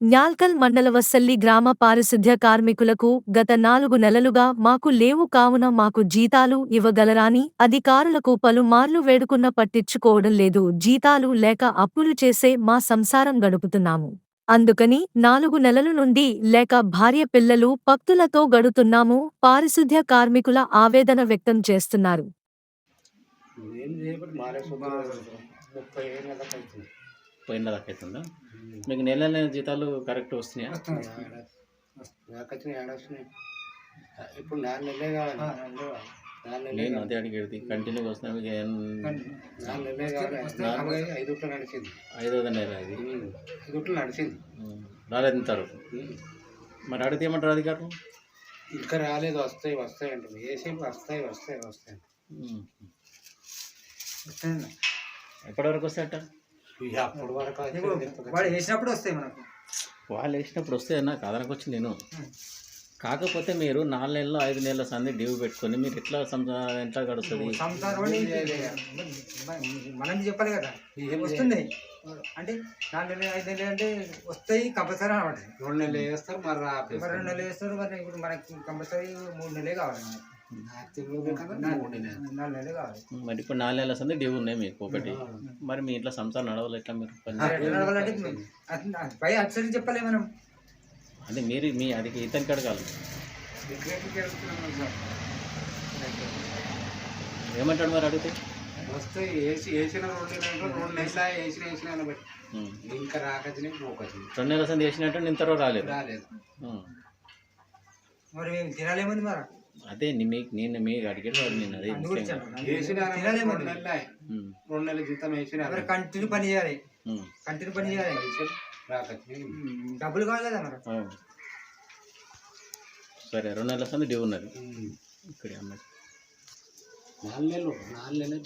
న్యాల్కల్ మండలవస్సల్లి గ్రామ పారిశుద్ధ్య కార్మికులకు గత నాలుగు నెలలుగా మాకు లేవు కావున మాకు జీతాలు ఇవ్వగలరాని అధికారులకు పలుమార్లు వేడుకున్న పట్టించుకోవడం లేదు. జీతాలు లేక అప్పులు చేసే మా సంసారం గడుపుతున్నాము. అందుకని నాలుగు నెలల నుండి లేక భార్య పిల్లలు పక్తులతో గడుతున్నాము పారిశుద్ధ్య కార్మికుల ఆవేదన వ్యక్తం చేస్తున్నారు. పోయిన దాకా అవుతుందా మీకు నెల నెల జీతాలు కరెక్ట్ వస్తున్నాయా? ఇప్పుడు నాలుగు నెలలే కావాలి. నేను అదే అడిగేది. కంటిన్యూగా వస్తున్నా మీకు నాలుగు నెలలే కావాలి. ఐదు గుట్లు నడిచింది. ఐదోది నెల ఇది. ఐదు గుట్లు నడిచింది. రాలేదు ఇంతరు ఉమ్. మరి అడిగితే ఏమంటారు అధికారులు? ఇంకా రాలేదు. వస్తాయి వస్తాయి అంటుంది. ఏసేపు వస్తాయి వస్తాయి వస్తాయి ఉం. ఎప్పటి వరకు వస్తాయట? వాడు వేసినప్పుడు వస్తాయి మనకు. వాళ్ళు వేసినప్పుడు వస్తే నాకు అదనకు వచ్చి నేను. కాకపోతే మీరు నాలుగు నెలలు ఐదు నెలల సంది డ్యూ పెట్టుకొని మీరు ఎట్లా సంసా ఎట్లా గడుస్తుంది? సంసారం మనం చెప్పాలి కదా వస్తుంది. అంటే నాలుగు నెలలు ఐదు నెలలు అంటే వస్తాయి కంపల్సరీ అనమాట. రెండు నెలలు వేస్తారు మరి. రెండు నెలలు వేస్తారు మరి ఇప్పుడు మనకి కంపల్సరీ మూడు నెలలే కావాలి మనకి. మరి ఇప్పుడు నాలుగు నెలల సంది డ్యూ ఉన్నాయి మీకు ఒకటి. మరి మీ ఇంట్లో సంసారం నడవాలి ఎట్లా మీరు? అది- అది పై అచ్చరి చెప్పాలి మనం. అంటే మీరు మీ అది ఇతనికి అడగాలి సార్. ఏమంటాడు మరి అడిగితే? వస్తాయి వేసి వేసిన రెండు నెలలు రెండు నెలలు వేసిన వేసిన అని బట్టి. ఉం. ఇంకా రెండు నెలల సంది వేసినట్టు తర్వాత రాలేదు. రాలేదు. మరి మేము తినాలేమంది మరి? అదే మీకు నేను మీకు అడిగేది వాడు నేను అదే రెండు నెలలు జీతం వేసిన కంటిన్యూ పని చేయాలి. కంటిన్యూ పని చేయాలి. డబ్బులు కావాలి కదా మరి. సరే రెండు నెలల సంది డ్యూ ఉన్నది. ఇక్కడ అమ్మాయి. నాలుగు నెలలు నాలుగు నెలలు.